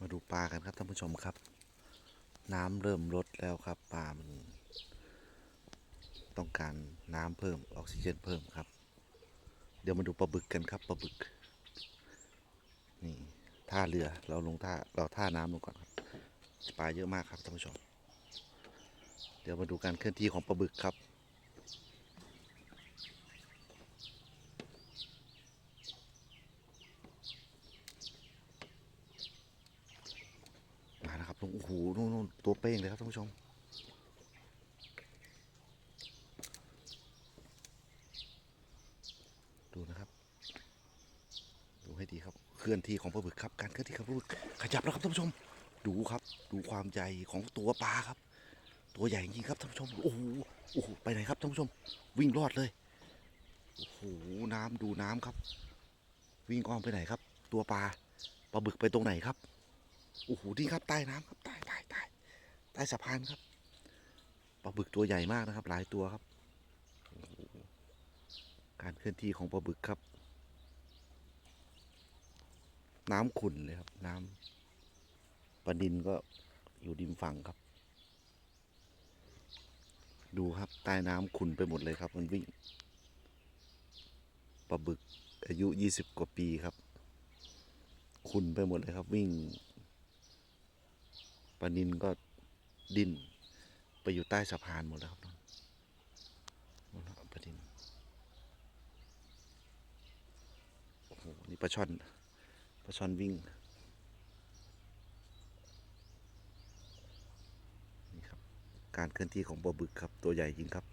มาดูปลากันครับท่านผู้ชมครับ น้ำเริ่มลดแล้วครับปลามันต้องการน้ำเพิ่มออกซิเจนเพิ่มครับ เดี๋ยวมาดูปลาบึกกันครับปลาบึก นี่ท่าเรือเราลงท่าเราท่าน้ำลงก่อนครับปลาเยอะมากครับท่านผู้ชม เดี๋ยวมาดูการเคลื่อนที่ของปลาบึกครับ ล้วครับโอ้โหนู่นนู่นตัวเป้งเลยครับท่านผู้ชม ดูนะครับ ดูให้ดีครับ เคลื่อนที่ของปลาบึกครับ การเคลื่อนที่ของปลาบึกขยับแล้วครับท่านผู้ชม ดูครับ ดูความใหญ่ของตัวปลาครับ ตัวใหญ่จริงครับท่านผู้ชม โอ้โห โอ้โห ไปไหนครับท่านผู้ชม วิ่งรอดเลย โอ้โห น้ำดูน้ำครับ วิ่งอ้อมไปไหนครับ ตัวปลา ปลาบึกไปตรงไหนครับ โอ้โหนี่ครับใต้น้ำครับใต้ใต้ใต้ใต้สะพานครับปลาบึกตัวใหญ่มากนะครับ หลายตัวครับ การเคลื่อนที่ของปลาบึกครับ น้ำขุ่นเลยครับ น้ำปลาดินก็อยู่ริมฝั่งครับ ดูครับใต้น้ำขุ่นไปหมดเลยครับ มันวิ่งปลาบึกอายุยี่สิบกว่าปีครับขุ่นไปหมดเลยครับวิ่ง ปลานินก็ดิ้นไปอยู่ใต้สะพานหมดแล้วครับนนปลานินโอ้โหนี่ปลาช่อนปลาช่อนวิ่งนี่ครับ การเคลื่อนที่ของปลาบึกครับตัวใหญ่จริงครับ